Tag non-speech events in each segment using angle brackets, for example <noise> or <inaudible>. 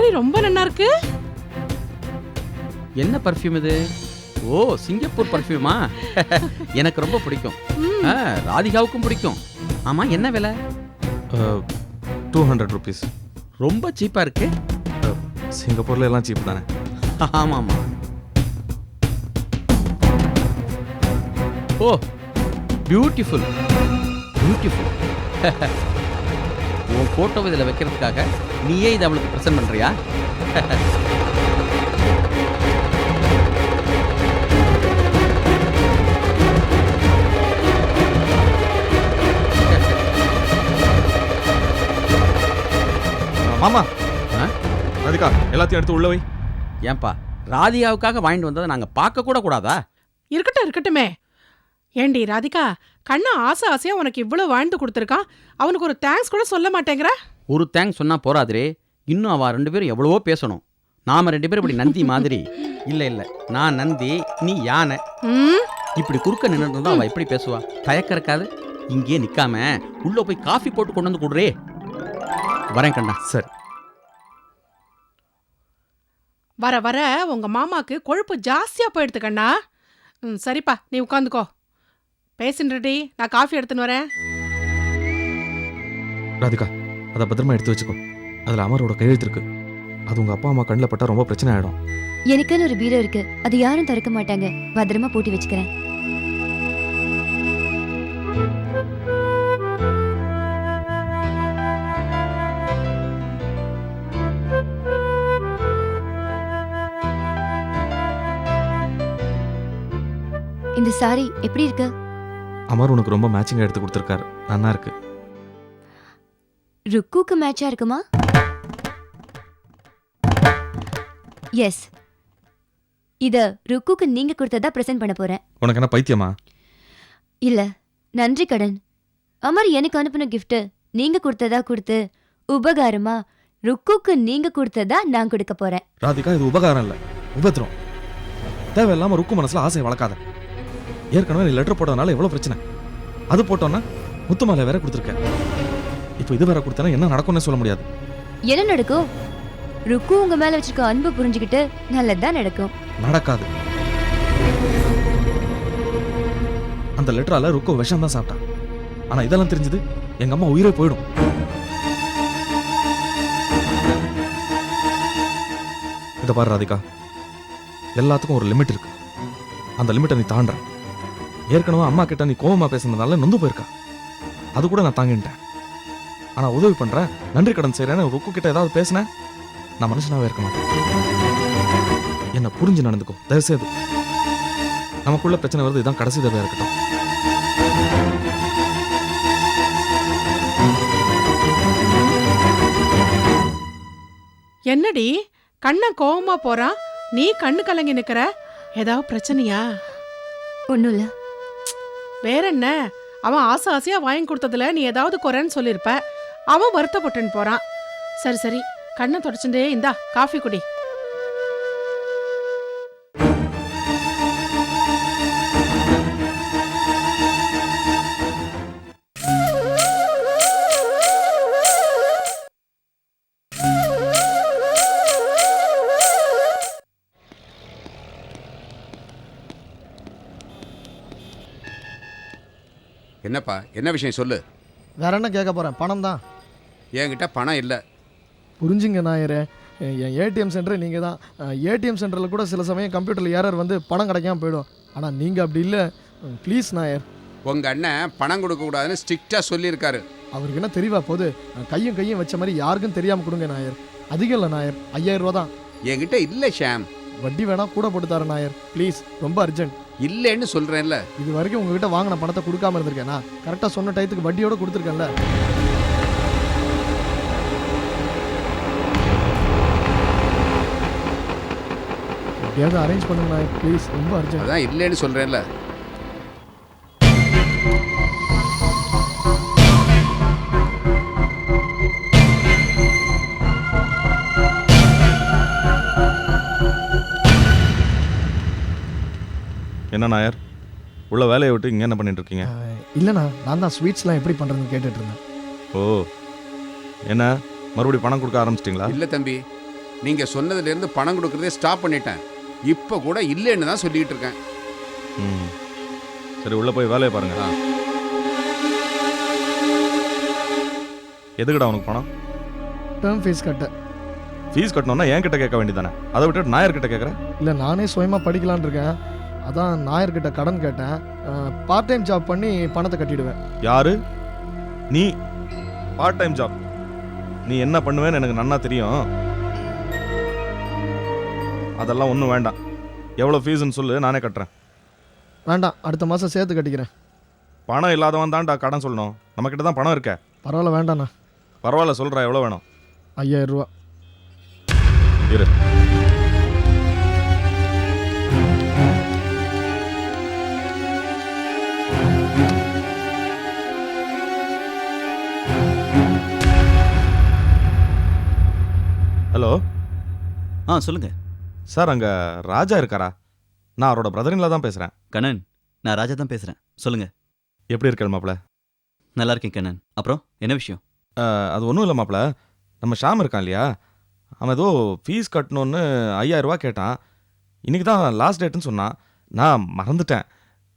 Sorry ரொம்ப நல்லா இருக்கு. என்ன பர்ஃப்யூம் இது? ஓ சிங்கப்பூர் பர்ஃப்யூமா <laughs> எனக்கு ரொம்ப பிடிக்கும். ஆ, ராதிகாவுக்கும் பிடிக்கும். ஆமா என்ன விலை? டூ ஹண்ட்ரட் ருபீஸ் ரொம்ப சீப்பா இருக்கு. சிங்கப்பூரில் எல்லாம் சீப் தானே? <laughs> ஆமா ஆமா ஓ பியூட்டிஃபுல் பியூட்டிஃபுல் <laughs> உன் ஃபோட்டோ இதில் வைக்கிறதுக்காக நீயே இதை அவளுக்கு ப்ரெசென்ட் பண்ணுறியா மாமா. ஆ? ராதிகா எல்லாத்தையும் எடுத்து உள்ள வை. ஏன்பா ராதிகாவுக்காக வாங்கிட்டு வந்ததை நாங்கள் பார்க்க கூட கூடாதா? இருக்கட்டும் இருக்கட்டுமே. ஏண்டி ராதிகா கண்ணா ஆசை ஆசையா உனக்கு இவ்வளவு வாழ்ந்து கொடுத்துருக்கான்? அவனுக்கு ஒரு தேங்க்ஸ் கூட சொல்ல மாட்டேங்கிற? ஒரு தேங்க்ஸ் சொன்னா போறாதே. இன்னும் அவ ரெண்டு பேரும் எவ்வளவோ பேசணும். நாம ரெண்டு பேரும் இப்படி நந்தி மாதிரி. இல்ல இல்ல. நான் நந்தி நீ யானை. ம்? இப்படி குறுக்க இருந்தா அவ எப்படி பேசுவா? தயக்கம் இருக்காது. இங்கேயே நிக்காம உள்ள போய் காஃபி போட்டு கொண்டு வந்து கொடுறே. வரேன் கண்ணா. சரி. வர வர உங்க மாமாக்கு கொழுப்பு ஜாஸ்தியா போயிடுது கண்ணா. ம் சரிப்பா நீ உட்காந்துக்கோ. பேசின்றடி நான் காஃபி எடுத்துன்னு வரேன். ராதிகா அதை பத்திரமா எடுத்து வச்சுக்கோ. அதில் அமரோட கையெழுத்து இருக்கு அது உங்கள் அப்பா அம்மா கண்ணில் பட்டா ரொம்ப பிரச்சனை ஆகிடும் எனக்குன்னு ஒரு பீரோ இருக்கு. அது யாரும் திறக்க மாட்டாங்க. பத்திரமா பூட்டி வச்சுக்கிறேன். இந்த சாரி எப்படி இருக்கு? அமர் உனக்கு ரொம்ப மேட்சிங்காக எடுத்து கொடுத்துருக்காரு. நல்லா இருக்கு. ருக்குக்கு மேட்சா இருக்குமா? எஸ் இத ருக்குக்கு நீங்க கொடுத்ததா பிரசன்ட் பண்ண போறேன். உனக்கு என்ன பைத்தியமா? இல்ல. நன்றி கடன். அமர் எனக்கு அனுப்பின gift நீங்க கொடுத்ததா கொடுத்து உபகாரமா ருக்குக்கு நீங்க கொடுத்ததா நான் கொடுக்க போறேன். ராதிகா இது உபகாரம் இல்லை. உபத்திரம். தேவையில்லாம ருக்கு மனசுல ஆசையை வளர்க்காத. ஏற்கனவே நீ லெட்டர் போட்டதுனால எவ்வளவு பிரச்சனை? அது போட்டோன்னா முத்துமாலை வேற கொடுத்துருக்க. இப்போ இது வேற கொடுத்தனா என்ன நடக்கும்னு சொல்ல முடியாது. என்ன நடக்கும்? ருக்கு உங்க மேல வச்சிருக்க அன்பு புரிஞ்சுக்கிட்டு நல்லதுதான் நடக்கும். நடக்காது. அந்த லெட்டரால ருக்கு விஷம் தான் சாப்பிட்டா. ஆனா இதெல்லாம் தெரிஞ்சது எங்க அம்மா உயிரே போயிடும். இதை பாரு ராதிகா. எல்லாத்துக்கும் ஒரு லிமிட் இருக்கு. அந்த லிமிட்டை நீ தாண்டுற. ஏற்கனவே அம்மா கிட்ட நீ கோவமா பேசுனதுனால நொந்து போயிருக்கா. அது கூட நான் தாங்கிட்டேன் ஆனா உதவி பண்றேன் நன்றி கடன் செய்யறேன்னு ருக்கு கிட்ட ஏதாவது பேசினேன்? நான் மனுஷனாவே இருக்க மாட்டேன். என்ன புரிஞ்சு நடந்துக்கோ தயவுசெய்து நமக்குள்ள பிரச்சனை வருது இதான் கடைசி தடவையா இருக்கட்டும். என்னடி? கண்ணன் கோவமா போறான்? நீ கண்ணு கலங்கி நிக்கிற? ஏதாவது பிரச்சனையா? ஒண்ணும் இல்ல. வேற என்ன? அவன் ஆசை ஆசையா வாங்கி கொடுத்ததுல நீ ஏதாவது குறைன்னு சொல்லியிருப்ப. அவன் வருத்தப்பட்டுன்னு போறான். சரி சரி. கண்ணை தொடச்சுட்டே இந்தா காஃபி குடி. என்னப்பா என்ன விஷயம் சொல்லு? வேற என்ன கேட்க போகிறேன் பணம் தான். என்கிட்ட பணம் இல்லை. புரிஞ்சுங்க நாயரே என் ஏடிஎம் சென்டர் நீங்கள் தான். ஏடிஎம் சென்டரில் கூட சில சமயம் கம்ப்யூட்டரில் ஏரர் வந்து பணம் கிடைக்காம போயிடும். ஆனால் நீங்கள் அப்படி இல்லை. ப்ளீஸ் நாயர் உங்க அண்ணன் பணம் கொடுக்கக்கூடாதுன்னு ஸ்ட்ரிக்டாக சொல்லியிருக்காரு. அவருக்கு என்ன தெரியவா போது? கையும் கையும் வச்ச மாதிரி யாருக்கும் தெரியாமல் கொடுங்க நாயர் அதிகம் இல்லை நாயர் ஐயாயிரம் ரூபா தான் என்கிட்ட இல்லை ஷாம். வட்டி வேணா கூட போட்டு தரேன் நாயர். ப்ளீஸ் ரொம்ப அர்ஜென்ட் இல்லைன்னு சொல்கிறேன்ல இது வரைக்கும் உங்ககிட்ட வாங்கின பணத்தை கொடுக்காம இருந்திருக்கேனா. கரெக்டாக சொன்ன டயத்துக்கு வட்டியோட கொடுத்துருக்கேன்ல. எப்படியாவது அரேஞ்ச் பண்ணுங்க நாயர். ப்ளீஸ் ரொம்ப அர்ஜென்ட் அதான் இல்லைன்னு சொல்கிறேன்ல என்ன நாயர்? உள்ள வேலையை விட்டு இங்க என்ன பண்ணிட்டு இருக்கீங்க இல்லைண்ணா நான் தான் ஸ்வீட்ஸ்லாம் எப்படி பண்ணுறதுன்னு கேட்டுட்டு இருந்தேன் ஓ என்ன? மறுபடியும் பணம் கொடுக்க ஆரம்பிச்சிட்டிங்களா? இல்லை தம்பி நீங்க சொன்னதுல இருந்து பணம் கொடுக்கறதே ஸ்டாப் பண்ணிட்டேன். இப்ப கூட இல்லைன்னு தான் சொல்லிட்டு இருக்கேன் ம். சரி உள்ள போய் வேலையை பாருங்க. எதுக்குடா உனக்கு பணம்? டேர்ம் ஃபீஸ் கட்ட. ஃபீஸ் கட்டணும்னா என் கிட்ட கேட்க வேண்டியதானே அதை விட்டுட்டு நாயர் கிட்ட கேட்குறேன் இல்லை நானே சுயமாக படிக்கலான்னு இருக்கேன் அதான் நாயர்கிட்ட கடன் கேட்டேன். பார்ட் டைம் ஜாப் பண்ணி பணத்தை கட்டிடுவேன். யாரு? நீ? பார்ட் டைம் ஜாப் நீ என்ன பண்ணுவேன்னு எனக்கு நன்னா தெரியும். அதெல்லாம் ஒன்றும் வேண்டாம். எவ்வளோ ஃபீஸ்னு சொல்லு நானே கட்டுறேன். வேண்டாம் அடுத்த மாதம் சேர்த்து கட்டிக்கிறேன். பணம் இல்லாதவன் தான்டா கடன் சொல்லணும். நம்மக்கிட்ட தான் பணம் இருக்க. பரவாயில்ல வேண்டாண்ணா. பரவாயில்ல சொல்கிறா எவ்வளோ வேணும்? ஐயாயிரம் ரூபா. இரு. ஹலோ. ஆ சொல்லுங்க. சார் அங்கே ராஜா இருக்காரா? நான் அவரோட பிரதரின்ல தான் பேசுகிறேன் கண்ணன் நான் ராஜா தான் பேசுறேன். சொல்லுங்க. எப்படி இருக்கல் மாப்பிள? நல்லா இருக்கேன் கண்ணன். அப்புறம் என்ன விஷயம்? அது ஒன்றும் இல்லை மாப்பிள. நம்ம ஷாம் இருக்கான் இல்லையா? அவன் ஏதோ ஃபீஸ் கட்டணுன்னு ஐயாயிரம் ரூபாய் கேட்டான். இன்னைக்கு தான் லாஸ்ட் டேட்டுன்னு சொன்னான். நான் மறந்துட்டேன்.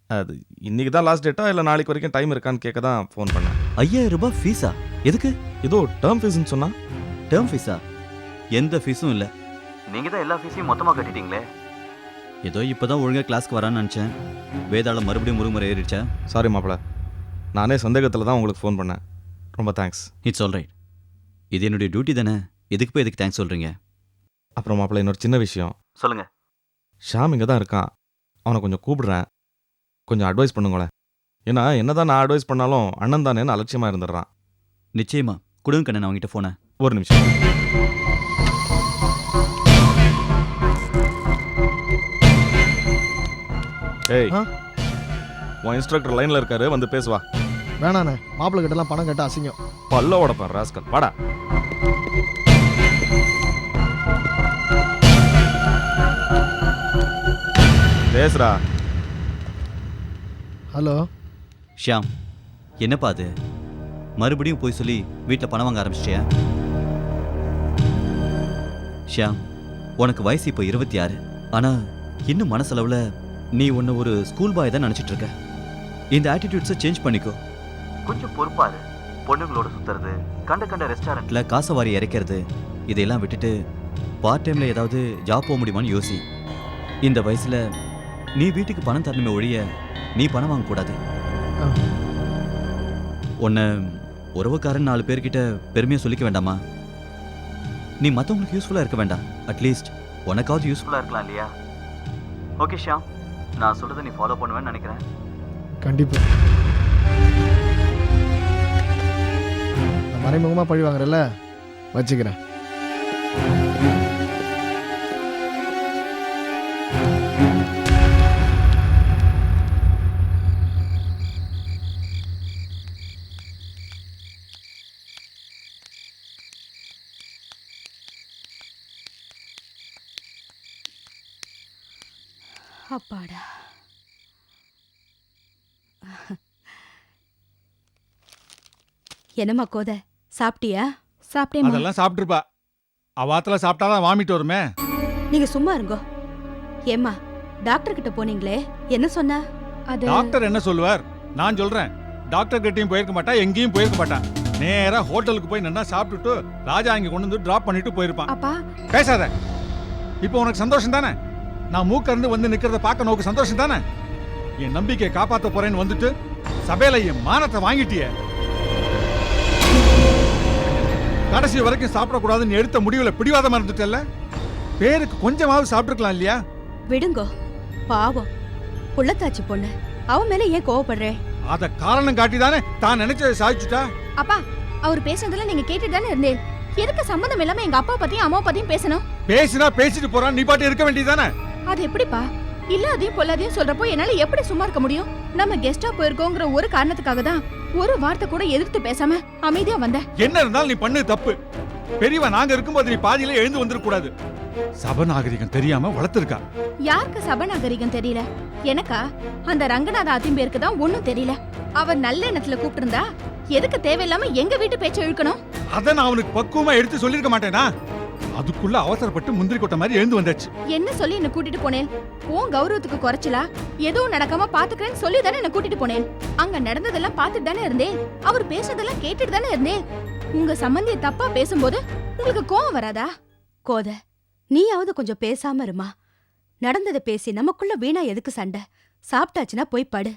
அது இன்னைக்கு தான் லாஸ்ட் டேட்டா இல்லை நாளைக்கு வரைக்கும் டைம் இருக்கான்னு கேட்க தான் ஃபோன் பண்ணேன். ஐயாயிரம் ரூபாய் ஃபீஸா எதுக்கு? ஏதோ டேர்ம் ஃபீஸ்னு சொன்னான். டேர்ம் ஃபீஸா எந்த ஃபீஸும் இல்ல. நீங்க தான் எல்லா ஃபீஸையும் மொத்தமா கட்டிட்டீங்களே? ஏதோ இப்பதான் ஒழுங்கா கிளாஸ்க்கு வரான்னு நினைச்சேன். வேதாளம் மறுபடியும் முருமுறை ஏறிடுச்சா? சாரி மாப்பிள. நானே சந்தேகத்தில் தான் உங்களுக்கு ஃபோன் பண்ணேன். ரொம்ப தேங்க்ஸ் இட்ஸ் ஆல் ரைட் இது என்னுடைய டியூட்டி தானே? எதுக்கு போய் எதுக்கு தேங்க்ஸ் சொல்றீங்க? அப்புறம் மாப்பிள இன்னொரு சின்ன விஷயம். சொல்லுங்க. ஷாம் இங்கே தான் இருக்கான். அவனை கொஞ்சம் கூப்பிடுறேன். கொஞ்சம் அட்வைஸ் பண்ணுங்களேன். ஏன்னா என்னதான் நான் அட்வைஸ் பண்ணாலும் அண்ணன் தானேன்னு அலட்சியமாக இருந்துடுறான். நிச்சயமா. கொடுங்க கண்ணன் அவங்ககிட்ட போன ஒரு நிமிஷம். ஆ? உன் இன்ஸ்ட்ரக்டர் லைன்ல இருக்காரு வந்து பேசுவா. வேணாண்ணே. மாப்பிள்ளை கிட்டலாம் பணம் கட்ட அசிங்கம். பல்ல உடப்பேன் ராஸ்கல். வாடா. பேசுறா ஹலோ. ஷியாம் என்னப்பா அது? மறுபடியும் போய் சொல்லி வீட்டில் பணம் வாங்க ஆரம்பிச்சிட்டியா? ஷியாம் உனக்கு வயசு இப்போ இருபத்தி ஆறு. ஆனா இன்னும் மனசளவுல நீ உன்னை ஒரு ஸ்கூல் பாய் தான் நினைச்சிட்டு இருக்க. இந்த ஆட்டிடியூட்ஸை சேஞ்ச் பண்ணிக்கோ. கொஞ்சம் பொறுப்பாரு. பொண்ணுங்களோட சுத்துறது கண்ட கண்ட ரெஸ்டாரண்ட்ல காசை வாரி இறைக்கிறது இதையெல்லாம் விட்டுட்டு பார்ட் டைம்ல ஏதாவது ஜாப் போக முடியுமான்னு யோசி. இந்த வயசுல நீ வீட்டுக்கு பணம் தரணுமே ஒழிய நீ பணம் வாங்கக்கூடாது. உன்னை உறவுக்காரன் நாலு பேர்கிட்ட பெருமையா சொல்லிக்க வேண்டாமா? நீ மற்றவங்களுக்கு யூஸ்ஃபுல்லாக இருக்க வேண்டாம். அட்லீஸ்ட் உனக்காவது யூஸ்ஃபுல்லாக இருக்கலாம் இல்லையா? ஓகே ஷியாம். நான் சொல்றதை நீ ஃபாலோ பண்ணுவேன்னு நினைக்கிறேன். கண்டிப்பாக மறைமுகமாக பழி வாங்குறல வச்சுக்கிறேன். அப்பாடா. என்னம்மா கோத? சாப்பிட்டியா? சாப்பிட்டேம்மா. அதெல்லாம் சாப்பிட்டுருப்பா. அவாத்துல சாப்பிட்டாதான் வாமிட் வருமே. நீங்க சும்மா இருங்கோ. ஏம்மா டாக்டர் கிட்ட போனீங்களே என்ன சொன்னா? அது டாக்டர் என்ன சொல்லுவார்? நான் சொல்றேன். டாக்டர் கிட்டயும் போயிருக்க மாட்டா எங்கேயும் போயிருக்க மாட்டான் நேரா ஹோட்டலுக்கு போய் நின்னா சாப்பிட்டுட்டு ராஜா இங்க கொண்டு வந்து டிராப் பண்ணிட்டு போயிருப்பான். அப்பா. பேசாத. இப்போ உனக்கு சந்தோஷம் தானே? நான் மூக்கருந்து வந்து நிக்கிறத பார்க்க நோக்கு சந்தோஷம் தானே? என் நம்பிக்கையை காப்பாத்த போறேன்னு வந்துட்டு சபையில என் மானத்தை வாங்கிட்டியே. கடைசி வரைக்கும் சாப்பிடக்கூடாதுன்னு எடுத்த முடிவுல பிடிவாதமா இருந்துட்டல்ல? பேருக்கு கொஞ்சமாவது சாப்பிட்டுருக்கலாம் இல்லையா? விடுங்கோ. பாவம். புள்ளத்தாச்சி பொண்ணு. அவ மேல ஏன் கோவப்படுறே? அத காரணம் காட்டி தானே தான் நினைச்சதை சாதிச்சுட்டா? அப்பா அவர் பேசுனதுல நீங்க கேட்டுட்டு தானே இருந்தேன். எதுக்கு சம்பந்தம் இல்லாம எங்க அப்பா பத்தியும் அம்மா பத்தியும் பேசணும்? பேசினா பேசிட்டு போறான் நீ பாட்டு இருக்க வேண்டியதானே அது எப்படிப்பா? இல்லாதையும் பொல்லாதையும் சொல்றப்போ என்னால எப்படி சும்மா இருக்க முடியும்? நம்ம கெஸ்டா போயிருக்கோங்கிற ஒரு காரணத்துக்காக தான் ஒரு வார்த்தை கூட எதிர்த்து பேசாம அமைதியா வந்தேன் என்ன இருந்தாலும் நீ பண்ணு தப்பு. பெரியவா நாங்க இருக்கும்போது நீ பாதியில எழுந்து வந்துடக் கூடாது சபநாகரிகம் தெரியாம வளர்த்திருக்கா. யாருக்கு சபநாகரிகம் தெரியல? எனக்கா? அந்த ரங்கநாத அத்திம்பேருக்கு தான் ஒண்ணும் தெரியல. அவர் நல்ல எண்ணத்துல கூப்பிட்டிருந்தா எதுக்கு தேவையில்லாம எங்க வீட்டு பேச்ச இழுக்கணும்? அத நான் அவனுக்கு பக்குவமா எடுத்து சொல்லிருக்க மாட்டேனா? அதுக்குள்ள அவசரப்பட்டு முந்திரி கொட்டை மாதிரி எழுந்து வந்தாச்சு. என்ன சொல்லி என்ன கூட்டிட்டு போனேன்? உன் கௌரவத்துக்கு குறைச்சலா? எதுவும் நடக்காம பாத்துக்கிறேன்னு சொல்லி தானே என்ன கூட்டிட்டு போனேன். அங்க நடந்ததெல்லாம் பார்த்துட்டு தானே இருந்தேன். அவர் பேசுறதெல்லாம் கேட்டுட்டு தானே இருந்தேன். உங்க சம்பந்திய தப்பா பேசும்போது உங்களுக்கு கோவம் வராதா? கோத நீயாவது கொஞ்சம் பேசாம இருமா. நடந்ததை பேசி நமக்குள்ள வீணா எதுக்கு சண்டை? சாப்பிட்டாச்சுன்னா போய் படு.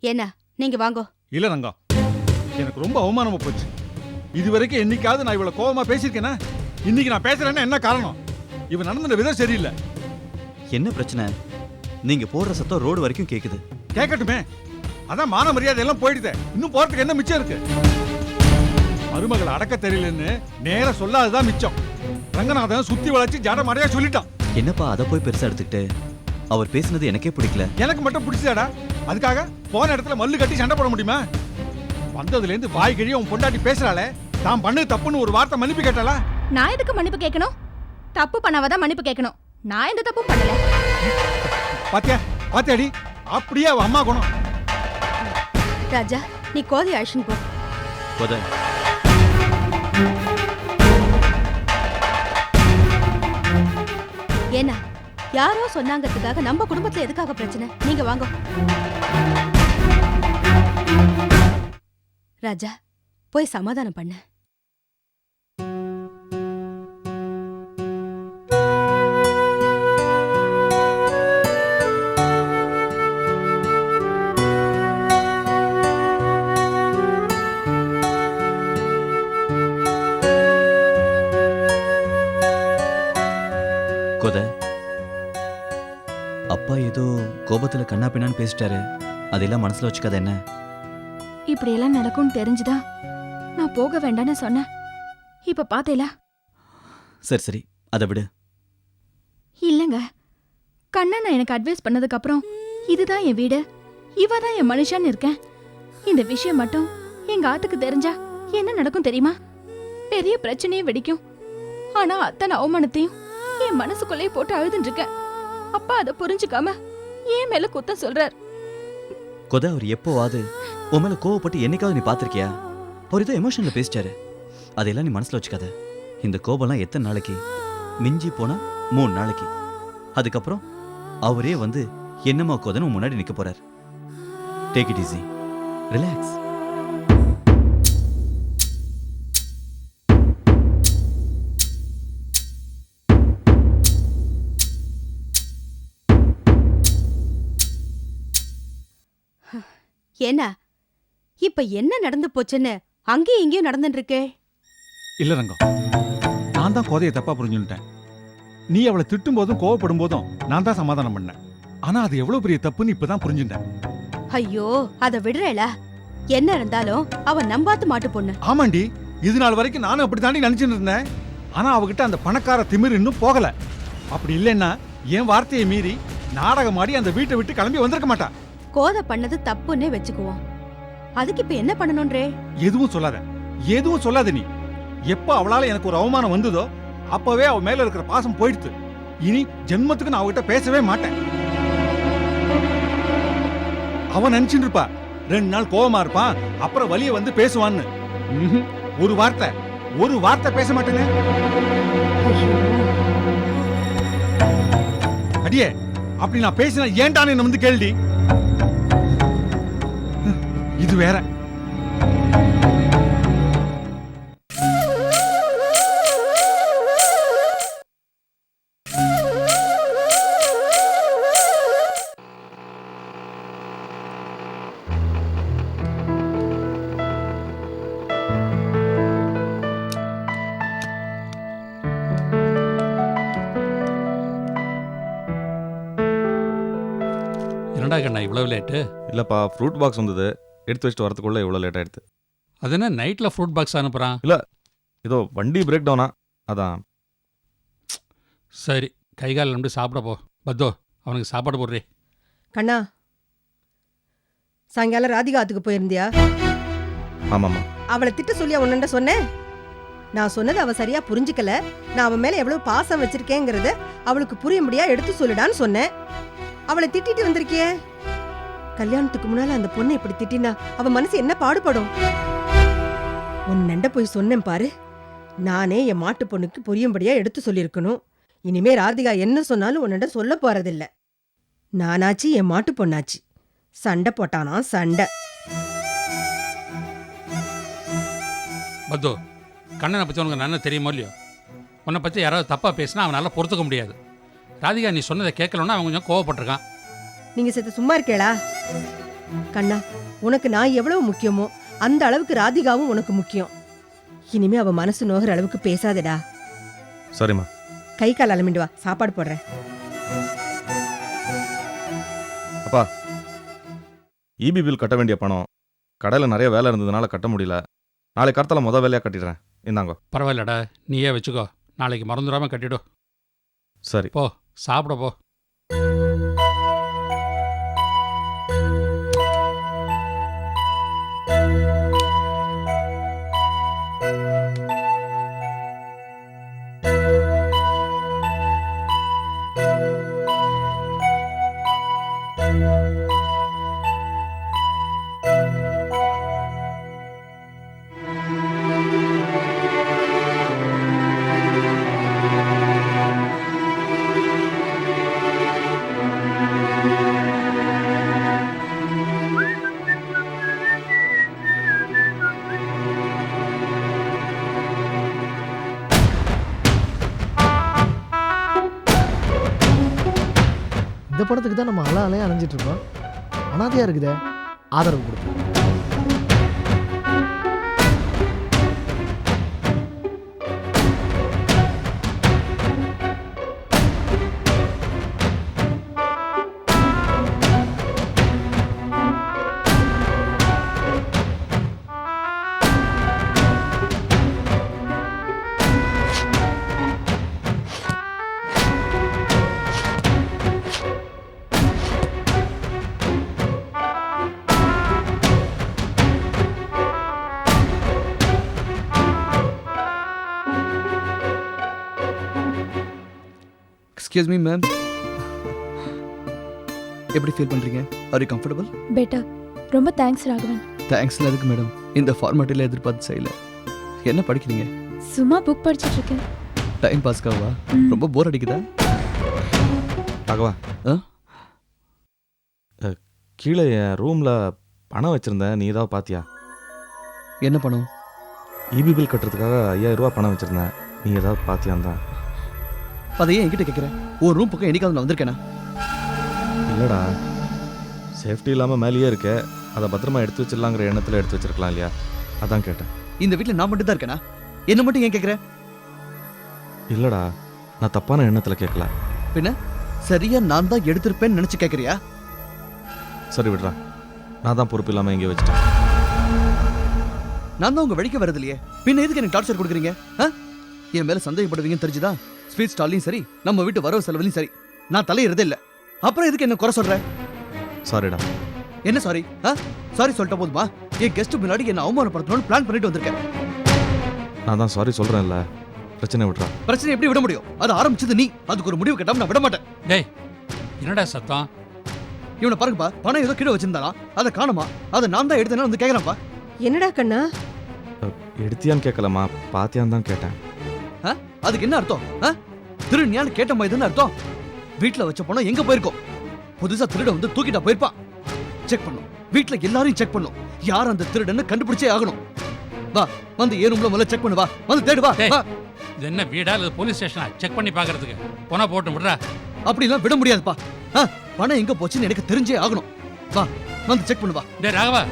என்ன நீங்க வாங்கோ. இல்ல ரங்கம் எனக்கு ரொம்ப அவமானமா போச்சு. இது வரைக்கும் என்னைக்காவது நான் இவ்வளவு கோவமா பேசியிருக்கேனா? இன்னைக்கு நான் பேசுறேன்னா என்ன காரணம்? இவன் நடந்த விதம் சரியில்லை. என்ன பிரச்சனை? நீங்க போடுற சத்தம் ரோடு வரைக்கும் கேக்குது. கேட்கட்டுமே அதான் மான மரியாதை எல்லாம் போயிடுதே. இன்னும் போறதுக்கு என்ன மிச்சம் இருக்கு? மருமகளை அடக்க தெரியலன்னு நேரா சொல்லாததான் மிச்சம். ரங்கநாதன் சுத்தி வளைச்சு ஜட மறையா சொல்லிட்டான். என்னப்பா அதை போய் பெருசா எடுத்துக்கிட்டு? அவர் பேசுனது எனக்கே பிடிக்கல. எனக்கு மட்டும் பிடிச்சதாடா. அதுக்காக போன இடத்துல மல்லு கட்டி சண்டை போட முடியுமா? வந்ததுல இருந்து வாய் கிழிய உன் பொண்டாட்டி பேசுறாளே. தான் பண்ணது தப்புன்னு ஒரு வார்த்தை மன்னிப்பு கேட்டாளா? நான் எதுக்கு மன்னிப்பு கேட்கணும்? தப்பு பண்ணாவதான் மன்னிப்பு கேட்கணும். நான் எந்த தப்பும் பண்ணல. பாத்தியா? பாத்தியாடி? அப்படியே அவ அம்மா குணம். ராஜா நீ கோதை அழிச்சுன்னு போ. கொத. ஏன்னா யாரோ சொன்னாங்கிறதுக்காக நம்ம குடும்பத்துல எதுக்காக பிரச்சனை? நீங்க வாங்க. ராஜா போய் சமாதானம் பண்ணு. பின்னான்னு பேசிட்டாரு. அதெல்லாம் மனசுல வச்சுக்காத என்ன? இப்படி எல்லாம் நடக்கும்னு தெரிஞ்சுதா? நான் போக வேண்டாம்னு சொன்னேன். இப்ப பாத்தேல? சரி சரி. அதை விடு. இல்லங்க. கண்ணன் எனக்கு அட்வைஸ் பண்ணதுக்கு அப்புறம் இதுதான் என் வீடு. இவ தான் என் மனுஷன்னு இருக்கேன். இந்த விஷயம் மட்டும் எங்க ஆத்துக்கு தெரிஞ்சா என்ன நடக்கும் தெரியுமா? பெரிய பிரச்சனையே வெடிக்கும். ஆனா அத்தனை அவமானத்தையும் என் மனசுக்குள்ளேயே போட்டு அழுதுன்னு இருக்கேன். அப்பா அதை புரிஞ்சுக்காம ஏன் மேல குத்தம் சொல்றார்? கொத அவர் எப்போவாது உன் மேல கோவப்பட்டு என்னைக்காவது நீ பாத்திருக்கியா அவர் ஏதோ எமோஷன்ல பேசிட்டாரு. அதையெல்லாம் நீ மனசுல வச்சுக்காத. இந்த கோபம்லாம் எத்தனை நாளைக்கு? மிஞ்சி போனா மூணு நாளைக்கு. அதுக்கப்புறம் அவரே வந்து என்னம்மா கோதன்னு முன்னாடி நிற்க போறார். டேக் இட் ஈஸி ரிலாக்ஸ் ஏன்னா இப்ப என்ன நடந்து போச்சுன்னு அங்கேயும் இங்கேயும் நடந்துட்டு இருக்கே இல்ல ரங்கம் நான் தான் கோதையை தப்பா புரிஞ்சுட்டேன் நீ அவளை திட்டும் போதும் கோவப்படும் போதும் நான் தான் சமாதானம் பண்ணேன். ஆனா அது எவ்வளவு பெரிய தப்புன்னு இப்பதான் புரிஞ்சுட்டேன் ஐயோ அத விடுறேல என்ன இருந்தாலும் அவ நம்பாத்து மாட்டு பொண்ணு. ஆமாண்டி இது நாள் வரைக்கும் நானும் அப்படி தாண்டி நினைச்சிட்டு இருந்தேன். ஆனா அவகிட்ட அந்த பணக்கார திமிர் இன்னும் போகல. அப்படி இல்லைன்னா என் வார்த்தையை மீறி நாடகம் ஆடி அந்த வீட்டை விட்டு கிளம்பி வந்திருக்க மாட்டா. கோதை பண்ணது தப்புன்னே வச்சுக்குவோம். அதுக்கு இப்ப என்ன பண்ணணும்ன்றே? எதுவும் சொல்லாத. எதுவும் சொல்லாத நீ. எப்ப அவளால எனக்கு ஒரு அவமானம் வந்ததோ அப்பவே அவ மேல இருக்கிற பாசம் போயிடுத்து. இனி ஜென்மத்துக்கு நான் அவகிட்ட பேசவே மாட்டேன். அவன் நினைச்சிட்டு இருப்பா. ரெண்டு நாள் கோவமா இருப்பான் அப்புறம் வலிய வந்து பேசுவான்னு. ம்ஹும். ஒரு வார்த்தை. ஒரு வார்த்தை பேச மாட்டேன்னு அடியே அப்படி நான் பேசினா ஏன்டான்னு என்ன வந்து கேள்வி? இது வேற. கண்ணா இவ்வளவு லேட்டு இல்லப்பா ஃப்ரூட் பாக்ஸ் வந்தது. எடுத்து வச்சுட்டு வரதுக்குள்ள இவ்வளோ லேட் ஆயிடுது. அது என்ன நைட்டில் ஃப்ரூட் பாக்ஸ் அனுப்புகிறான் ஏதோ வண்டி பிரேக் டவுனா அதான். சரி கை கால் நம்பி சாப்பிட போ. பத்தோ அவனுக்கு சாப்பாடு போடுறே. கண்ணா சாயங்காலம் ராதிகா ஆத்துக்கு போயிருந்தியா? ஆமாம்மா. அவளை திட்ட சொல்லி உன்னிட்ட சொன்னேன். நான் சொன்னது அவ சரியா புரிஞ்சுக்கல. நான் அவன் மேல எவ்வளவு பாசம் வச்சிருக்கேங்கிறத அவளுக்கு புரியும்படியா எடுத்து சொல்லுடான்னு சொன்னேன். அவளை திட்டிட்டு வந்திருக்கியே? கல்யாணத்துக்கு முன்னால அந்த பொண்ணை இப்படி திட்டினா அவ மனசு என்ன பாடுபடும்? உன் நெண்ட போய் சொன்னேன் பாரு. நானே என் மாட்டு பொண்ணுக்கு புரியும்படியா எடுத்து சொல்லியிருக்கணும். இனிமே ராதிகா என்ன சொன்னாலும் உன்னிட்ட சொல்ல போறதில்ல. நானாச்சு என் மாட்டு பொண்ணாச்சு. சண்டை போட்டானா? சண்டை. பத்து கண்ணனை பற்றி உனக்கு நல்லா தெரியுமோ இல்லையோ? உன்னை பற்றி யாராவது தப்பாக பேசினா அவனால் பொறுத்துக்க முடியாது. ராதிகா நீ சொன்னதை கேட்கலன்னா அவன் கொஞ்சம் கோவப்பட்டிருக்கான். நீங்க சேர்த்து சும்மா இருக்கேளா? கண்ணா உனக்கு நான் எவ்வளவு முக்கியமோ அந்த அளவுக்கு ராதிகாவும் உனக்கு முக்கியம். இனிமே அவ மனசு நோகிற அளவுக்கு பேசாதடா. சரிம்மா. கை கால் அலமிண்டு வா சாப்பாடு போடுறேன். அப்பா இபி பில் கட்ட வேண்டிய பணம் கடையில் நிறைய வேலை இருந்ததுனால கட்ட முடியல. நாளை கடத்தல முத வேலையாக கட்டிடுறேன். இந்தாங்கோ. பரவாயில்லடா நீயே வச்சுக்கோ. நாளைக்கு மறந்துடாமல் கட்டிடு. சரி. போ சாப்பிட போ. தான் நம்ம அல அலையா அலைஞ்சிட்ருக்கோம் அனாதையாக இருக்குதே. ஆதரவு கொடுப்போம் எக்ஸ்கியூஸ் மீ மேம் எப்படி ஃபீல் பண்ணுறீங்க ஆர் யூ கம்ஃபர்டபுள் பெட்டர் ரொம்ப தேங்க்ஸ் ராகவன். தேங்க்ஸ்ல எதுக்கு மேடம் இந்த ஃபார்மாட்டில் எதிர்பார்த்து செய்யல. என்ன படிக்கிறீங்க? சும்மா புக் படிச்சிட்டு இருக்கேன். டைம் பாஸ்க்காவா ரொம்ப போர் அடிக்குதா? ராகவா. ஆ? கீழே என் ரூமில் பணம் வச்சுருந்தேன். நீ ஏதாவது பாத்தியா? என்ன பணம்? இபி பில் கட்டுறதுக்காக ஐயாயிரம் ரூபாய் பணம் வச்சுருந்தேன். நீ ஏதாவது பாத்தியான் தான். அதை ஏன் என்கிட்ட கேட்குறேன் ஒரு ரூம் பக்கம் என்னைக்காவது நான் வந்திருக்கேனா? இல்லைடா. சேஃப்டி இல்லாமல் மேலேயே இருக்க. அதை பத்திரமா எடுத்து வச்சிடலாங்கிற எண்ணத்தில் எடுத்து வச்சிருக்கலாம் இல்லையா? அதான் கேட்டேன். இந்த வீட்டில் நான் மட்டும் தான் இருக்கேனா? என்ன மட்டும் ஏன் கேட்குறேன் இல்லைடா. நான் தப்பான எண்ணத்தில் கேட்கல பின்ன? சரியா நான் தான் எடுத்திருப்பேன்னு நினச்சி கேட்குறியா சரி விடுறா. நான் தான் பொறுப்பு இல்லாமல் எங்கேயோ வச்சுட்டேன். நான் தான் உங்க வழிக்க வரது இல்லையே பின்ன எதுக்கு எனக்கு டார்ச்சர் கொடுக்குறீங்க? ஆ? என் மேல சந்தேகப்படுவீங்கன்னு தெரிஞ்சுதா? ஸ்வீட் ஸ்டால்லையும் சரி நம்ம வீட்டு வரவு செலவுலையும் சரி. நான் தலையிறதே இல்லை. அப்புறம் எதுக்கு என்ன குறை சொல்ற? சாரிடா என்ன சாரி ஆ? சாரி சொல்லிட்ட போதுமா? என் கெஸ்ட் முன்னாடி என்ன அவமானப்படுத்தணும்னு பிளான் பண்ணிட்டு வந்திருக்கேன். நான் தான் சாரி சொல்கிறேன்ல பிரச்சனை விட்றா. பிரச்சனை எப்படி விட முடியும்? அது ஆரம்பிச்சது நீ. அதுக்கு ஒரு முடிவு கட்டாம நான் விட மாட்டேன். டேய் என்னடா சத்தம்? இவனை பாருங்கப்பா பணம் ஏதோ கீழே வச்சிருந்தானா? அதை காணுமா? அதை நான் தான் எடுத்தேன்னு வந்து கேட்கறேன்ப்பா என்னடா கண்ணா? எடுத்தியான்னு கேட்கலம்மா பாத்தியான்னு தான் கேட்டேன்? அதுக்கு என்ன அர்த்தம்? திருநியான்னு கேட்ட மாதிரி தானே அர்த்தம்? வீட்ல வச்ச பணம் எங்க போயிருக்கோம்? புதுசா திருட வந்து தூக்கிட்டா போயிருப்பான் செக் பண்ணும். வீட்ல எல்லாரையும் செக் பண்ணும். யார் அந்த திருடன்னு கண்டுபிடிச்சே ஆகணும். வா வந்து ஏ ரூம்ல முதல்ல செக் பண்ணு வா. வந்து தேடு வா இது என்ன வீடா இல்லை போலீஸ் ஸ்டேஷனா செக் பண்ணி பார்க்கறதுக்கு போனா போட்டும் விட்றா. அப்படிலாம் விட முடியாதுப்பா. பணம் எங்க போச்சுன்னு எனக்கு தெரிஞ்சே ஆகணும். வா வந்து செக் பண்ணு வா. டேய் ராகவா.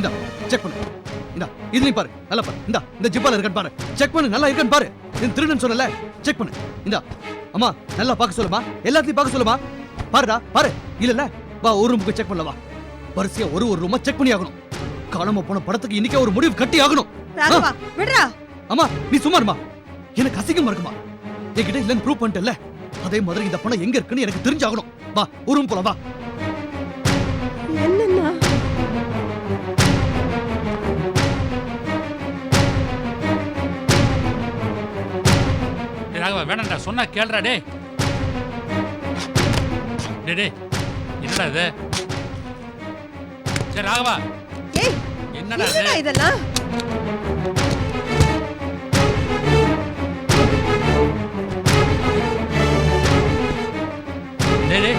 இந்தா செக் பண்ணு. இந்தா இதுலயும் பாரு நல்லா பாரு. இந்தா இந்த ஜிப்பால இருக்கான்னு பாரு. செக் பண்ணு நல்லா இருக்கான்னு பாரு. இந்த திருடன் சொன்னல செக் பண்ணு. இந்தா அம்மா நல்லா பார்க்க சொல்லுமா? எல்லாத்தையும் பார்க்க சொல்லுமா? பாருடா பாரு. இல்ல வா ஒரு ரூமுக்கு செக் பண்ணல வா. வரிசையா ஒரு ஒரு ரூமா செக் பண்ணி ஆகணும். காணாம போன படத்துக்கு இன்னைக்கே ஒரு முடிவு கட்டி ஆகணும். விடுறா. அம்மா நீ சும்மா இருமா. எனக்கு அசிங்கமா இருக்குமா? என்கிட்ட இல்லைன்னு ப்ரூவ் பண்ணிட்டல அதே மாதிரி இந்த பணம் எங்க இருக்குன்னு எனக்கு தெரிஞ்சாகணும். வா ஒரு ரூம் போலாம் வா. டே ராகவா வேணாம்டா சொன்னா கேளுடா டே டே டே என்னடா இது? சரி ராகவா. ஏய் என்னடா என்னடா இதெல்லாம்? டே டே